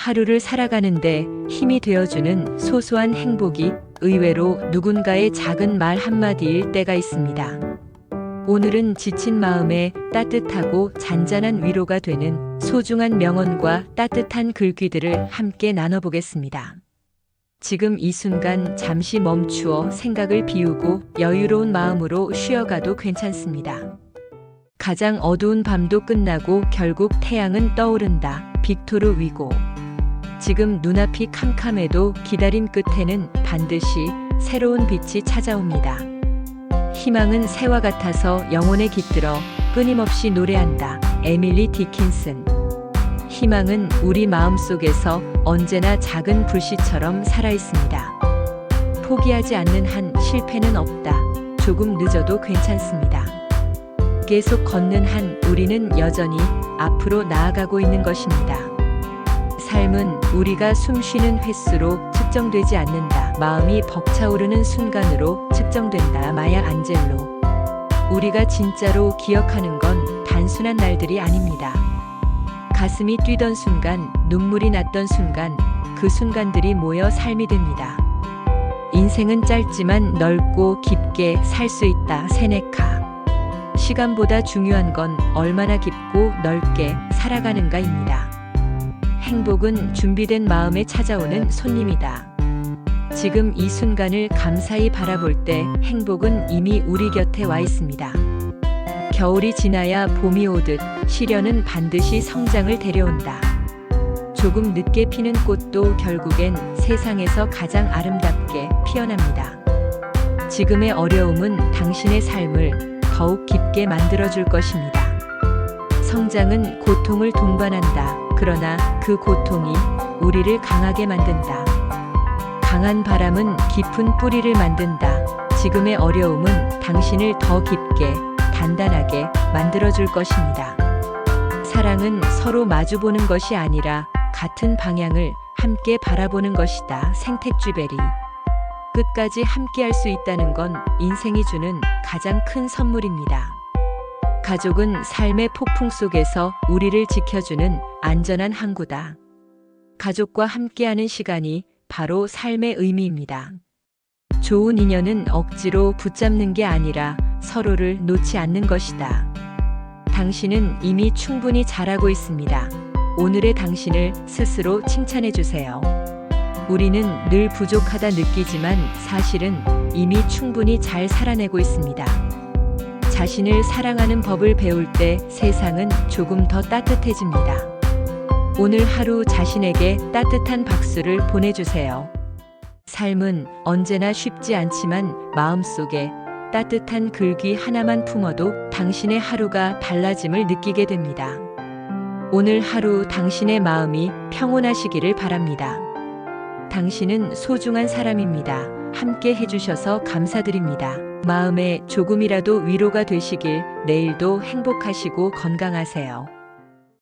하루를 살아가는데 힘이 되어주는 소소한 행복이 의외로 누군가의 작은 말 한마디일 때가 있습니다. 오늘은 지친 마음에 따뜻하고 잔잔한 위로가 되는 소중한 명언과 따뜻한 글귀들을 함께 나눠보겠습니다. 지금 이 순간 잠시 멈추어 생각을 비우고 여유로운 마음으로 쉬어가도 괜찮습니다. 가장 어두운 밤도 끝나고 결국 태양은 떠오른다. 빅토르 위고. 지금 눈앞이 캄캄해도 기다림 끝에는 반드시 새로운 빛이 찾아옵니다. 희망은 새와 같아서 영혼에 깃들어 끊임없이 노래한다. 에밀리 디킨슨. 희망은 우리 마음 속에서 언제나 작은 불씨처럼 살아있습니다. 포기하지 않는 한 실패는 없다. 조금 늦어도 괜찮습니다. 계속 걷는 한 우리는 여전히 앞으로 나아가고 있는 것입니다. 삶은 우리가 숨 쉬는 횟수로 측정되지 않는다. 마음이 벅차오르는 순간으로 측정된다. 마야 안젤로. 우리가 진짜로 기억하는 건 단순한 날들이 아닙니다. 가슴이 뛰던 순간, 눈물이 났던 순간, 그 순간들이 모여 삶이 됩니다. 인생은 짧지만 넓고 깊게 살 수 있다. 세네카. 시간보다 중요한 건 얼마나 깊고 넓게 살아가는가입니다. 행복은 준비된 마음에 찾아오는 손님이다. 지금 이 순간을 감사히 바라볼 때 행복은 이미 우리 곁에 와 있습니다. 겨울이 지나야 봄이 오듯 시련은 반드시 성장을 데려온다. 조금 늦게 피는 꽃도 결국엔 세상에서 가장 아름답게 피어납니다. 지금의 어려움은 당신의 삶을 더욱 깊게 만들어줄 것입니다. 성장은 고통을 동반한다. 그러나 그 고통이 우리를 강하게 만든다. 강한 바람은 깊은 뿌리를 만든다. 지금의 어려움은 당신을 더 깊게, 단단하게 만들어줄 것입니다. 사랑은 서로 마주보는 것이 아니라 같은 방향을 함께 바라보는 것이다. 생택쥐베리. 끝까지 함께 할 수 있다는 건 인생이 주는 가장 큰 선물입니다. 가족은 삶의 폭풍 속에서 우리를 지켜주는 안전한 항구다. 가족과 함께하는 시간이 바로 삶의 의미입니다. 좋은 인연은 억지로 붙잡는 게 아니라 서로를 놓지 않는 것이다. 당신은 이미 충분히 잘하고 있습니다. 오늘의 당신을 스스로 칭찬해 주세요. 우리는 늘 부족하다 느끼지만 사실은 이미 충분히 잘 살아내고 있습니다. 자신을 사랑하는 법을 배울 때 세상은 조금 더 따뜻해집니다. 오늘 하루 자신에게 따뜻한 박수를 보내주세요. 삶은 언제나 쉽지 않지만 마음속에 따뜻한 글귀 하나만 품어도 당신의 하루가 달라짐을 느끼게 됩니다. 오늘 하루 당신의 마음이 평온하시기를 바랍니다. 당신은 소중한 사람입니다. 함께 해주셔서 감사드립니다. 마음에 조금이라도 위로가 되시길 내일도 행복하시고 건강하세요.